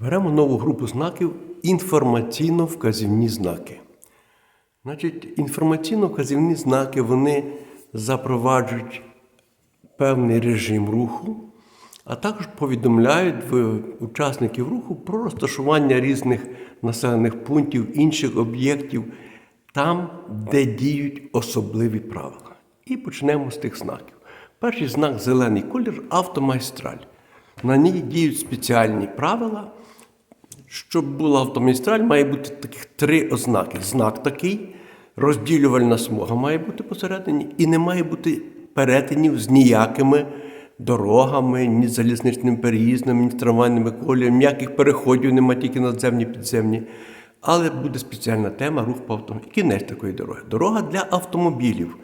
Беремо нову групу знаків інформаційно-вказівні знаки. Значить, інформаційно-вказівні знаки вони запроваджують певний режим руху, а також повідомляють учасників руху про розташування різних населених пунктів, інших об'єктів, там, де діють особливі правила. І почнемо з тих знаків. Перший знак зелений колір автомайстраль. На ній діють спеціальні правила. Щоб була автомагістраль, має бути таких три ознаки. Знак такий, розділювальна смуга має бути посередині, і не має бути перетинів з ніякими дорогами, ні з залізничним переїздом, ні з трамвайними коліями, ніяких переходів немає, тільки надземні, підземні. Але буде спеціальна тема рух по автомобілю. Кінець такої дороги. Дорога для автомобілів.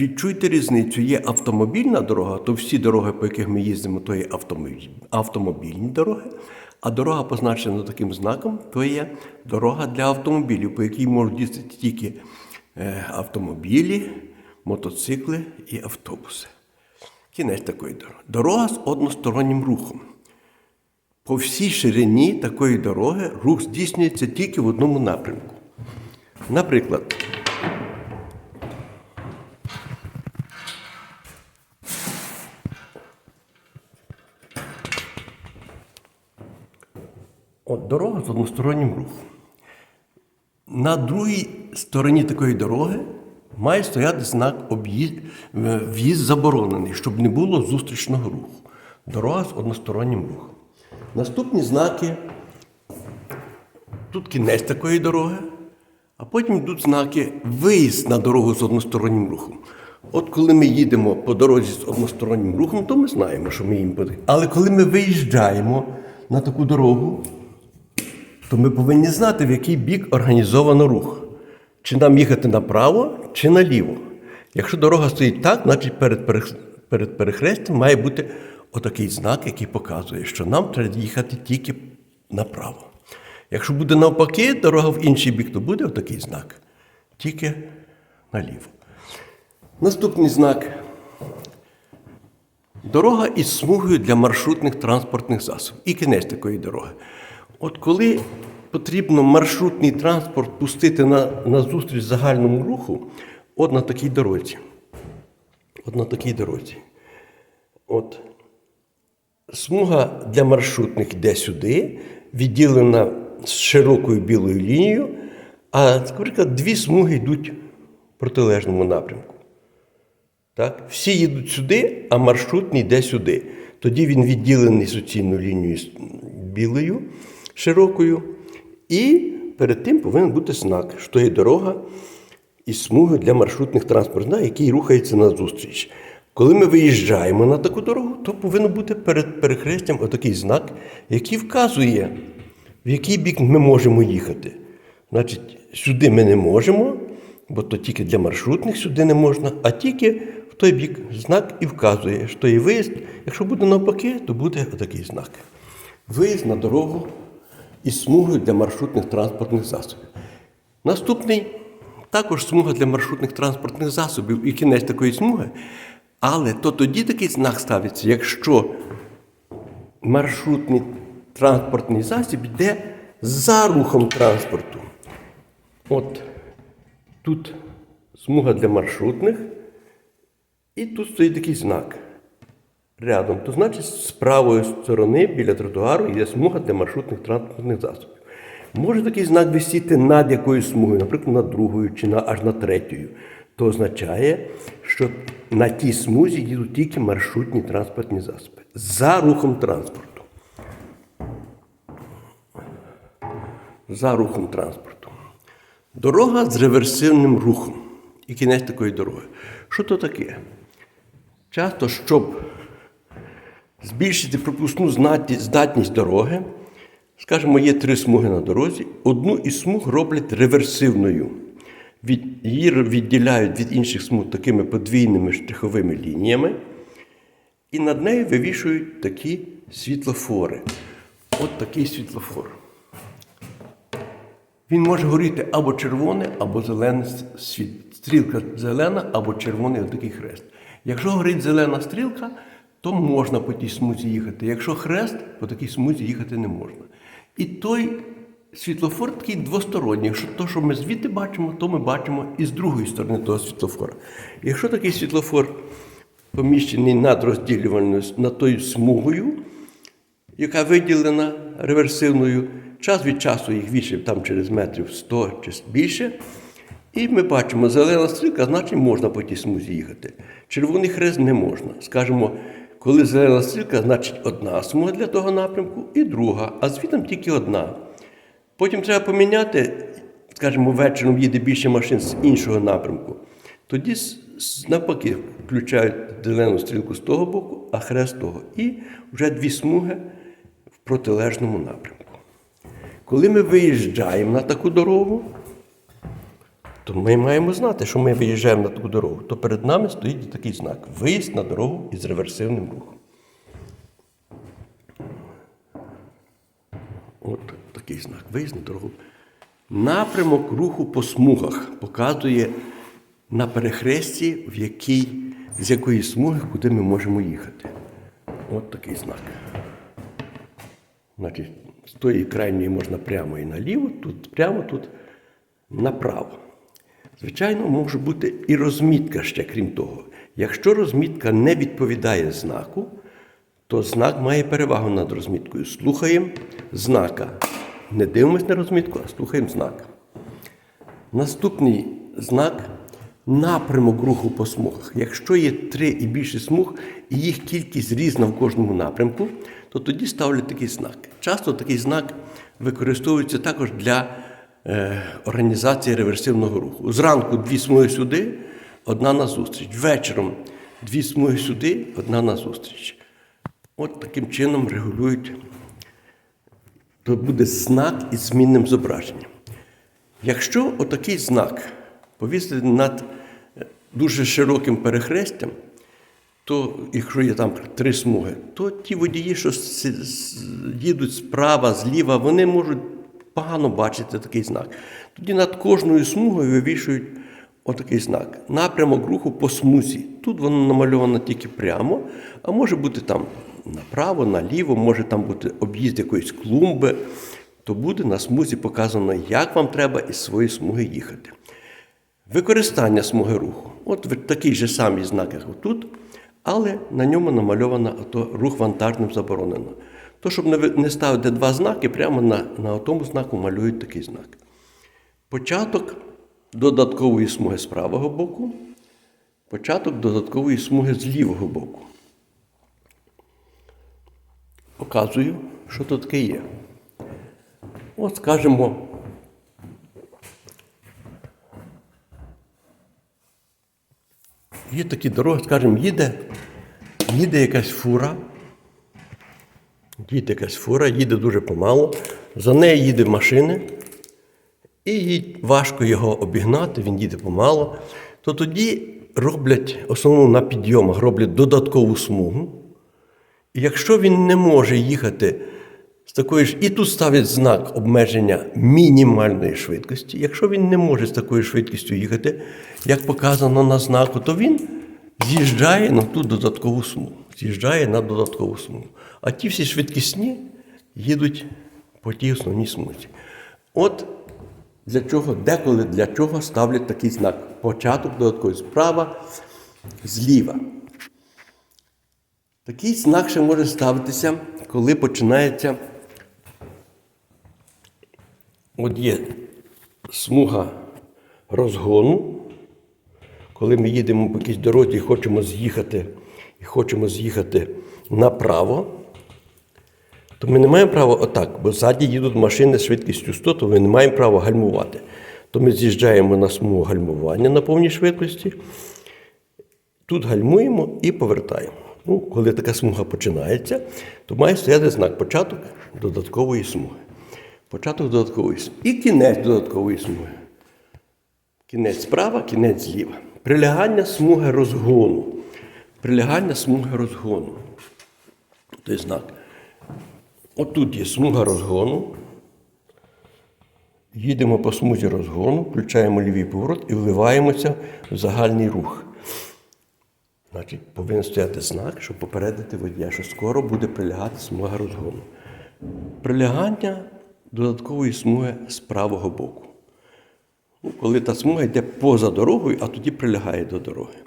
Відчуйте різницю. Є автомобільна дорога, то всі дороги, по яких ми їздимо, то є автомобіль- автомобільні дороги. А дорога, позначена таким знаком, то є дорога для автомобілів, по якій можуть їздити тільки е, автомобілі, мотоцикли і автобуси. Кінець такої дороги. Дорога з одностороннім рухом. По всій ширині такої дороги рух здійснюється тільки в одному напрямку. Наприклад, От дорога з одностороннім рухом. На другій стороні такої дороги має стояти знак об'їзд, е, в'їзд заборонений, щоб не було зустрічного руху. Дорога з одностороннім рухом. Наступні знаки. Тут кінець такої дороги, а потім йдуть знаки виїзд на дорогу з одностороннім рухом. От коли ми їдемо по дорозі з одностороннім рухом, то ми знаємо, що ми їм подих. Але коли ми виїжджаємо на таку дорогу, то ми повинні знати, в який бік організовано рух. Чи нам їхати направо, чи наліво. Якщо дорога стоїть так, значить перед, перед перехрестям має бути отакий знак, який показує, що нам треба їхати тільки направо. Якщо буде навпаки, дорога в інший бік, то буде отакий знак. Тільки наліво. Наступний знак. Дорога із смугою для маршрутних транспортних засобів. І кінець такої дороги. От коли потрібно маршрутний транспорт пустити на, на зустріч загальному руху, от на такій дорозі. От на такій дорозі. От. Смуга для маршрутних йде сюди, відділена з широкою білою лінією, а, наприклад, дві смуги йдуть в протилежному напрямку. Так? Всі їдуть сюди, а маршрутний йде сюди. Тоді він відділений суцільною лінією білою, широкою. І перед тим повинен бути знак, що є дорога із смугою для маршрутних транспортів, який рухається назустріч. Коли ми виїжджаємо на таку дорогу, то повинен бути перед перехрестям отакий знак, який вказує, в який бік ми можемо їхати. Значить, сюди ми не можемо, бо то тільки для маршрутних сюди не можна, а тільки в той бік знак і вказує, що є виїзд. Якщо буде навпаки, то буде отакий знак. Виїзд на дорогу із смугою для маршрутних транспортних засобів. Наступний також смуга для маршрутних транспортних засобів і кінець такої смуги. Але то тоді такий знак ставиться, якщо маршрутний транспортний засіб йде за рухом транспорту. От тут смуга для маршрутних, і тут стоїть такий знак рядом. То значить, з правої сторони біля тротуару є смуга для маршрутних транспортних засобів. Може такий знак висіти над якоюсь смугою, наприклад, над другою чи на, аж над третьою. То означає, що на тій смузі їдуть тільки маршрутні транспортні засоби за рухом транспорту. За рухом транспорту. Дорога з реверсивним рухом. І кінець такої дороги. Що то таке? Часто, щоб збільшити пропускну здатність дороги, скажімо, є три смуги на дорозі, одну із смуг роблять реверсивною. Від, її відділяють від інших смуг такими подвійними штриховими лініями, і над нею вивішують такі світлофори. От такий світлофор. Він може горіти або червоне, або зелене світ. Стрілка зелена або червоний отакий хрест. Якщо горить зелена стрілка, то можна по тій смузі їхати. Якщо хрест, по такій смузі їхати не можна. І той світлофор такий двосторонній. Якщо то, що ми звідти бачимо, то ми бачимо і з другої сторони того світлофора. Якщо такий світлофор поміщений над розділювальною над тою смугою, яка виділена реверсивною, час від часу їх вішив там через метрів 100 чи більше. І ми бачимо, зелена стрілка, значить можна по тій смузі їхати. Червоний хрест не можна. Скажемо, коли зелена стрілка, значить одна смуга для того напрямку і друга, а звітом тільки одна. Потім треба поміняти, скажімо, вечором їде більше машин з іншого напрямку. Тоді навпаки включають зелену стрілку з того боку, а хрест з того. І вже дві смуги в протилежному напрямку. Коли ми виїжджаємо на таку дорогу, то ми маємо знати, що ми виїжджаємо на таку дорогу, то перед нами стоїть такий знак виїзд на дорогу із реверсивним рухом. От такий знак. Виїзд на дорогу. Напрямок руху по смугах показує на перехресті, в якій, з якої смуги, куди ми можемо їхати. От такий знак. Значить, з тої крайньої можна прямо і наліво, тут прямо, тут направо. Звичайно, може бути і розмітка ще, крім того. Якщо розмітка не відповідає знаку, то знак має перевагу над розміткою. Слухаємо знака. Не дивимось на розмітку, а слухаємо знак. Наступний знак напрямок руху по смугах. Якщо є три і більше смуг, і їх кількість різна в кожному напрямку, то тоді ставлять такий знак. Часто такий знак використовується також для організації реверсивного руху. Зранку дві смуги сюди, одна назустріч. Вечором дві смуги сюди, одна назустріч. От таким чином регулюють. То буде знак із змінним зображенням. Якщо отакий знак повісити над е, дуже широким перехрестям, то якщо є там три смуги, то ті водії, що їдуть справа, зліва, вони можуть погано бачити такий знак. Тоді над кожною смугою вивішують отакий знак. Напрямок руху по смузі. Тут воно намальовано тільки прямо, а може бути там направо, наліво, може там бути об'їзд якоїсь клумби, то буде на смузі показано, як вам треба із своєї смуги їхати. Використання смуги руху. От такий же самий знак, як тут, але на ньому намальовано ото рух вантажним заборонено. То, щоб не, не ставити два знаки, прямо на, на тому знаку малюють такий знак. Початок додаткової смуги з правого боку, початок додаткової смуги з лівого боку. Показую, що тут таке є. От скажімо, Є такі дороги, скажімо, їде, їде якась фура, їде якась фура, їде дуже помало, за нею їде машини, і їй важко його обігнати, він їде помало. То тоді роблять, основно на підйомах, роблять додаткову смугу. І якщо він не може їхати з такої ж, і тут ставить знак обмеження мінімальної швидкості. Якщо він не може з такою швидкістю їхати, як показано на знаку, то він з'їжджає на ту додаткову смугу. З'їжджає на додаткову смугу. А ті всі швидкісні їдуть по тій основній смузі. От для чого, деколи для чого ставлять такий знак. Початок додатковий справа, зліва. Такий знак ще може ставитися, коли починається. От є смуга розгону. Коли ми їдемо по якійсь дорозі і хочемо з'їхати, і хочемо з'їхати направо, то ми не маємо права отак, бо ззаді їдуть машини з швидкістю 100, то ми не маємо права гальмувати. То ми з'їжджаємо на смугу гальмування на повній швидкості, Тут гальмуємо і повертаємо. Ну, коли така смуга починається, то має стояти знак початок додаткової смуги. Початок додаткової смуги. І кінець додаткової смуги. Кінець справа, кінець зліва. Прилягання смуги розгону. Прилягання смуги розгону. Той знак. Отут є смуга розгону. Їдемо по смузі розгону, включаємо лівий поворот і вливаємося в загальний рух. Значить, повинен стояти знак, щоб попередити водія, що скоро буде прилягати смуга розгону. Прилягання додаткової смуги з правого боку. Ну, коли та смуга йде поза дорогою, а тоді прилягає до дороги.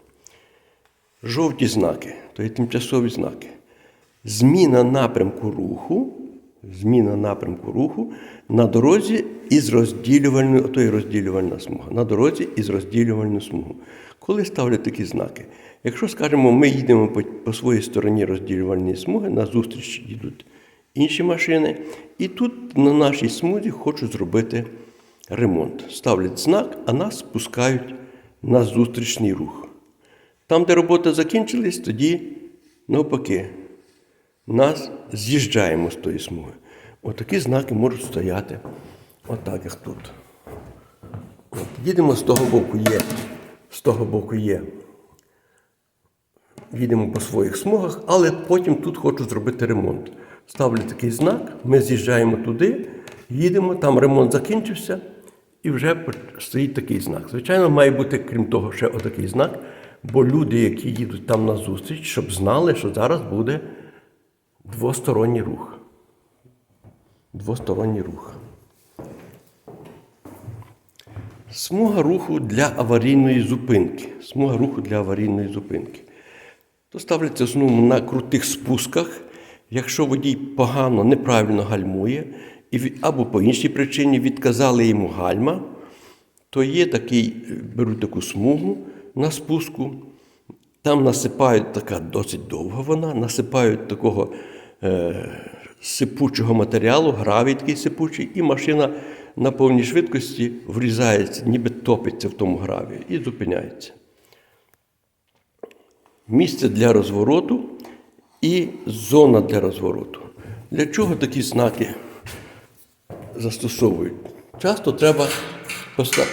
Жовті знаки, то є тимчасові знаки. Зміна напрямку руху, зміна напрямку руху на дорозі із розділювальною, ото є розділювальна смуга, на дорозі із розділювальною смугу. Коли ставлять такі знаки? Якщо, скажімо, ми їдемо по, по своїй стороні розділювальної смуги, назустріч їдуть інші машини, і тут на нашій смузі хочуть зробити ремонт. Ставлять знак, а нас спускають на зустрічний рух. Там, де роботи закінчились, тоді навпаки, нас з'їжджаємо з тої смуги. Отакі знаки можуть стояти, отак, як тут. От, їдемо з того боку є. З того боку є. Їдемо по своїх смугах, але потім тут хочу зробити ремонт. Ставлю такий знак, ми з'їжджаємо туди, їдемо, там ремонт закінчився, і вже стоїть такий знак. Звичайно, має бути, крім того, ще отакий знак, бо люди, які їдуть там на зустріч, щоб знали, що зараз буде двосторонній рух. Двосторонній рух. Смуга руху для аварійної зупинки. Смуга руху для аварійної зупинки. То ставляться основному на крутих спусках. Якщо водій погано, неправильно гальмує, або по іншій причині відказали йому гальма, то є такий, беруть таку смугу на спуску, там насипають така досить довга вона, насипають такого е, сипучого матеріалу, гравій такий сипучий, і машина на повній швидкості врізається, ніби топиться в тому граві і зупиняється. Місце для розвороту і зона для розвороту. Для чого такі знаки застосовують? Часто треба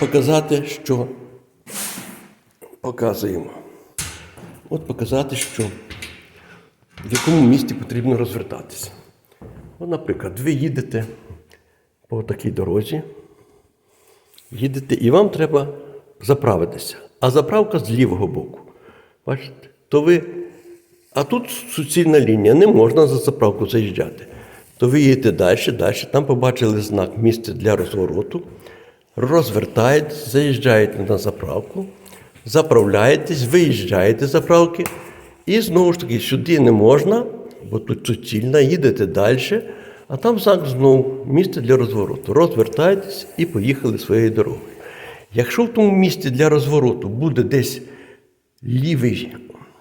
показати, що показуємо. От показати, що в якому місці потрібно розвертатися. От, наприклад, ви їдете по такій дорозі, їдете, і вам треба заправитися. А заправка з лівого боку. Бачите? То ви. А тут суцільна лінія, не можна за заправку заїжджати. То ви їдете далі, далі, там побачили знак місце для розвороту, розвертаєтесь, заїжджаєте на заправку, заправляєтесь, виїжджаєте з заправки, і знову ж таки сюди не можна, бо тут суцільна, їдете далі, а там знак знову місце для розвороту. Розвертаєтесь і поїхали своєю дорогою. Якщо в тому місці для розвороту буде десь лівий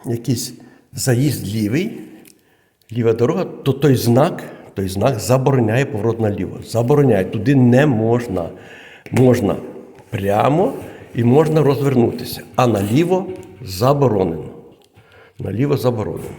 якийсь заїзд лівий, ліва дорога, то той знак, той знак забороняє поворот наліво. Забороняє. Туди не можна. Можна прямо і можна розвернутися. А наліво заборонено. Наліво заборонено.